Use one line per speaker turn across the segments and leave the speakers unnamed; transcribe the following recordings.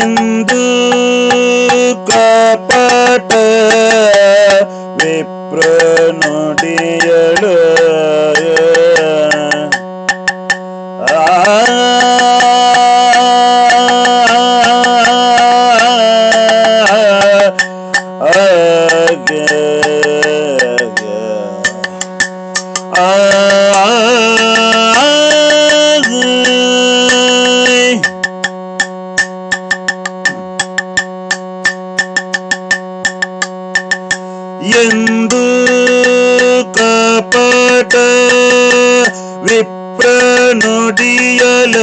ನಿಂದೂಕಪಟ ವಿಪ್ರ ನುಡಿಯಳು ಕಪಟ ವಿಪ್ರ ನುಡಿಯಲ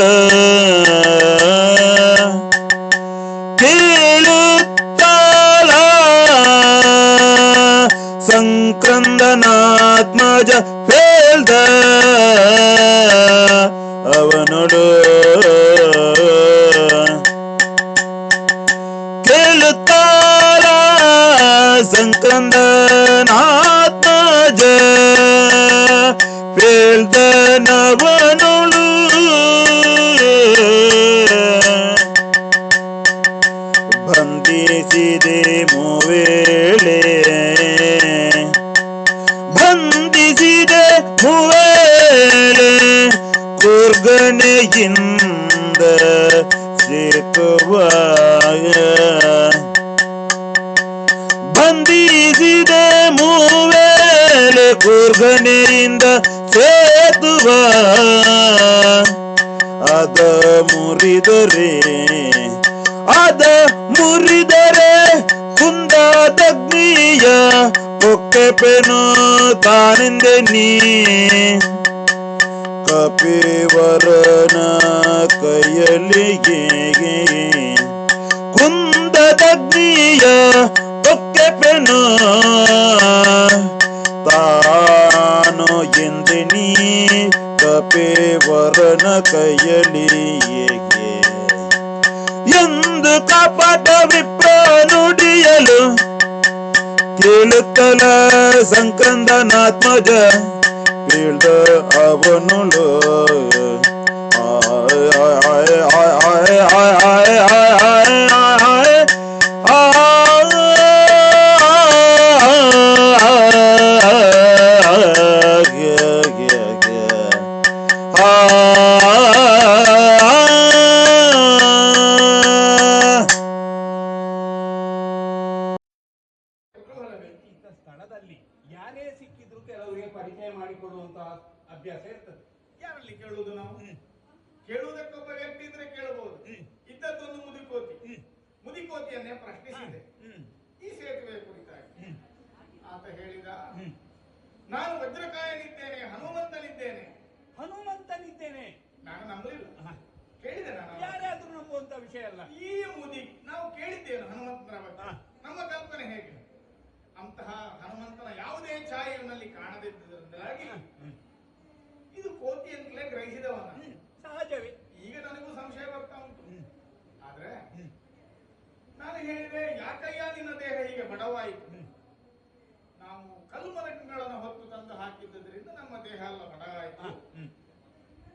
ಕೇಳುತ್ತಾಳ ಸಂಕ್ರಂದನಾತ್ಮಜ ಹೇಳ್ದ. ಅವನೊಡು ಕೇಳುತ್ತಾಳ ಸಂಕ್ರಂದನಾತ್ಮಜ വേൾദനവനുള്ളു ബന്ധിസിതേ മൂവേളേ ബന്ധിസിതേ മൂവേളേ കുർഗനയിന്ദ ಸೇತುವಾಗ ಬಂಧಿಸಿದೆ ಮೂವೇಳೆ ಕೂರ್ಗನೆಯಿಂದ ಸೇತುವ ಅದ ಮುರಿದರೆ ಅದ ಮುರಿದರೆ ಕುಂದಾದಗ್ನಿಯ ಪೊಕ್ಕೆಪೆನು ತಾನೆಂದೆ ನೀ ಕಪಿವರನ ಕೈಯಲ್ಲಿಗೆ ಕುಂದದಗ್ನಿಯ ಪೊಕ್ಕೆಪೆನು ಗೆಂದೆನಿ ಕಪೆ ವರನ ಕೈಯಲ್ಲಿ ಏಕೆ ಎಂದು ಕಪಟ ವಿಪ್ರ ನುಡಿಯಲು ಕೇಳುತ್ತಲ ಸಂಕಂದನಾತ್ಮಜ ಕೇಳ್ದ ಅವನು ಆಯ ಆಯ ಆಯ ಆಯ ಆಯ ಆಯ
ಅಭ್ಯಾಸ ಇರ್ತದೆ.
ಯಾರಲ್ಲಿ ಕೇಳುವುದು ನಾವು? ಕೇಳುವುದಕ್ಕೊಬ್ಬ ವ್ಯಕ್ತಿ ಇದ್ರೆ ಕೇಳಬಹುದು. ಇದ್ದದ್ದೊಂದು ಮುದಿಕೋತಿ. ಮುದಿಕೋತಿಯನ್ನೇ ಪ್ರಶ್ನಿಸಿದೆ. ಈ ಸೇತುವೆ ಕುರಿತಾಗಿ. ಆತ ಹೇಳಿದ ನಾನು ವಜ್ರಕಾಯನಿದ್ದೇನೆ ಹನುಮಂತನಿದ್ದೇನೆ.
ಹನುಮಂತನಿದ್ದೇನೆ.
ನಾನು ನಂಬಲಿಲ್ಲ. ಕೇಳಿದೆ ನಾನು.
ಯಾರಾದ್ರೂ ನಂಬುವಂತ ವಿಷಯ ಅಲ್ಲ.
ಈ ಮುದಿ ನಾವು ಕೇಳಿದ್ದೇವೆ ಹನುಮಂತನ ಬಗ್ಗೆ
ಹ.
ನಮ್ಮ ಕಲ್ಪನೆ ಹೇಗೆ ಅಂತಹ ಹನುಮಂತನ ಯಾವುದೇ ಛಾಯೆಯಲ್ಲಿ ಕಾಣದಿದ್ದರಿಂದಾಗಿ ಇದು ಕೋತಿ ಅಂತಲೇ ಗ್ರಹಿಸಿದವನ
ಹ್ಮ್. ಸಹಜವೇ
ಈಗ ನನಗೂ ಸಂಶಯ ಬರ್ತಾ ಉಂಟು
ಹ್ಮ್.
ಆದ್ರೆ
ಹ್ಮ್.
ನಾನು ಹೇಳಿದೆ ಯಾಕಯ್ಯ ನಿನ್ನ ದೇಹ
ಹ್ಮ್.
ನಾವು ಕಲ್ಮರಗಳನ್ನು ಹೊತ್ತು ತಂದು ಹಾಕಿದ್ದರಿಂದ ನಮ್ಮ ದೇಹ ಎಲ್ಲ ಬಡವಾಯಿತು.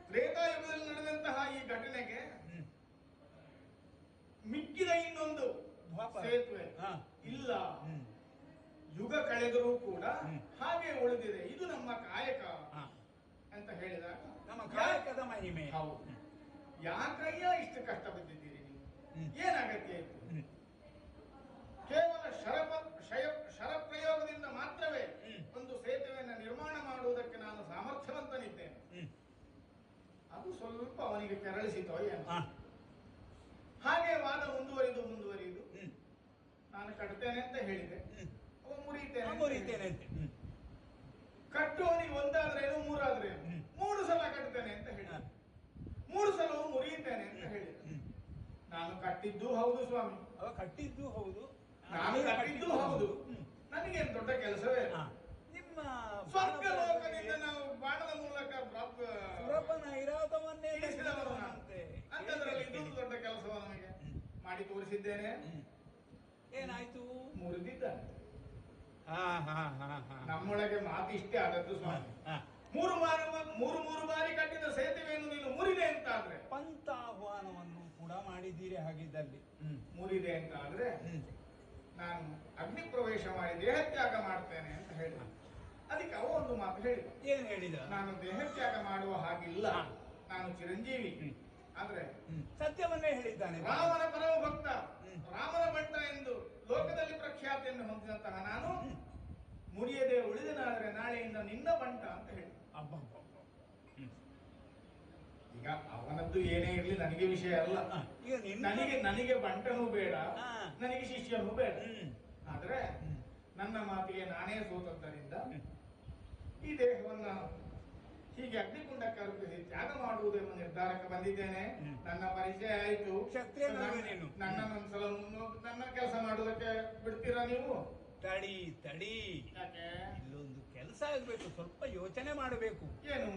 ತ್ರೇತಾಯುಗದಲ್ಲಿ ನಡೆದಂತಹ ಈ ಘಟನೆಗೆ. ಮಿಕ್ಕಿದ ಇನ್ನೊಂದು. ಸೇತುವೆ ಇಲ್ಲ. ಯುಗ ಕಳೆದರೂ ಕೂಡ ಹಾಗೆ ಉಳಿದಿದೆ ಇದು ನಮ್ಮ ಕಾಯಕ. ಅಂತ ಹೇಳಿದಾಗ
ನಮ್ಮ ಕಾಯಕದ ಮಹಿಮೆ
ಹೌದು ಯಾಕಯ್ಯ ಇಷ್ಟು ಕಷ್ಟ ಬಿದ್ದಿದ್ದೀರಿ ನೀವು ಏನಾಗತ್ತೆ ಇತ್ತು ಅವನಿಗೆ ಕೆರಳಿಸಿತೋ ಏನು. ಹಾಗೆ ವಾದ ಮುಂದುವರಿದು ಮುಂದುವರಿದು ನಾನು ಕಟ್ತೇನೆ ಅಂತ ಹೇಳಿದೆ. ಅವ ಮುರಿತೇನೆ
ಮುರಿತೇನೆ. ಅಂತೆ ಹ್ಮ್.
ಕಟ್ಟುವವನಿಗೆ ಒಂದಾದ್ರೇನು ಮೂರಾದ್ರೇನು
ಹ್ಮ್.
ಮೂರು ಸಲ ಕಟ್ತೇನೆ ಅಂತ ಹೇಳಿದ. ಮೂರು ಸಲ ಮುರಿಯುತ್ತೇನೆ ಅಂತ ಹೇಳಿದ ನಾನು ಕಟ್ಟಿದ್ದು ಹೌದು ಸ್ವಾಮಿ
ಕಟ್ಟಿದ್ದು ಹೌದು
ನಾನು ಕಟ್ಟಿದ್ದು ಹೌದು. ನನಗೇನು ದೊಡ್ಡ ಕೆಲಸವೇ
ಹಾ
ನಮ್ಮೊಳಗೆ ಮಾತು ಇಷ್ಟೇ ಆದದ್ದು ಸ್ವಾಮಿ. ಮೂರು ಬಾರಿ ಮೂರು ಮೂರು ಬಾರಿ ಕಟ್ಟಿದ ಸೇತುವೆಯನ್ನು ನೀನು ಮುರಿದೆ ಅಂತ ಆದ್ರೆ
ಪಂಥ ಆಹ್ವಾನವನ್ನು ಕೂಡ ಮಾಡಿದ್ದೀರಿ ಹಾಗಿದ್ದಲ್ಲಿ.
ಮುರಿದೆ ಅಂತ ಆದ್ರೆ ನಾನು ಅಗ್ನಿ ಪ್ರವೇಶ ಮಾಡಿ ದೇಹತ್ಯಾಗ ಮಾಡ್ತೇನೆ ಅಂತ ಹೇಳಿದ. ಅದಕ್ಕೆ ಅವ ಒಂದು ಮಾತು ಹೇಳಿದ.
ಏನು ಹೇಳಿದ?
ನಾನು ದೇಹತ್ಯಾಗ ಮಾಡುವ ಹಾಗಿಲ್ಲ. ನಾನು ಚಿರಂಜೀವಿ. ಆದ್ರೆ.
ಸತ್ಯವನ್ನೇ ಹೇಳಿದ್ದಾನೆ.
ರಾಮನ ಪರಮ ಭಕ್ತ. ರಾಮನ ಭಟ್ಟ ಎಂದು ಲೋಕದಲ್ಲಿ ಪ್ರಖ್ಯಾತಿಯನ್ನು ಹೊಂದಿದಂತಹ ನಾನು ಮುರಿಯದೆ ಉಳಿದನಾದರೆ ನಾಳೆಯಿಂದ ನಿನ್ನ ಬಂಟ ಅಂತ ಹೇಳಿ. ಈಗ ಅವನದ್ದು ಏನೇ ಇರಲಿ ನನಗೆ ವಿಷಯ ಅಲ್ಲ.
ಈಗ
ನನಗೆ ನನಗೆ ಬಂಟನೂ ಬೇಡ ನನಗೆ ಶಿಷ್ಯನೂ ಬೇಡ. ಆದ್ರೆ ನನ್ನ ಮಾತಿಗೆ ನಾನೇ ಸೋತದ್ದರಿಂದ. ಈ ದೇಹವನ್ನ ಹೀಗೆ ಅಗ್ನಿಕುಂಡ ಅರ್ಪಿಸಿ ತ್ಯಾಗ ಮಾಡುವುದೆಂಬ ನಿರ್ಧಾರಕ್ಕೆ ಬಂದಿದ್ದೇನೆ. ನನ್ನ ಪರಿಚಯ ಆಯಿತು.
ನನ್ನೊಂದ್ಸಲ
ನನ್ನ ಕೆಲಸ ಮಾಡುವುದಕ್ಕೆ ಬಿಡ್ತೀರಾ ನೀವು?
ತಡಿ ತಡಿ. ಇಲ್ಲೊಂದು ಕೆಲಸ ಆಗ್ಬೇಕು ಸ್ವಲ್ಪ ಯೋಚನೆ ಮಾಡಬೇಕು.
ಏನು?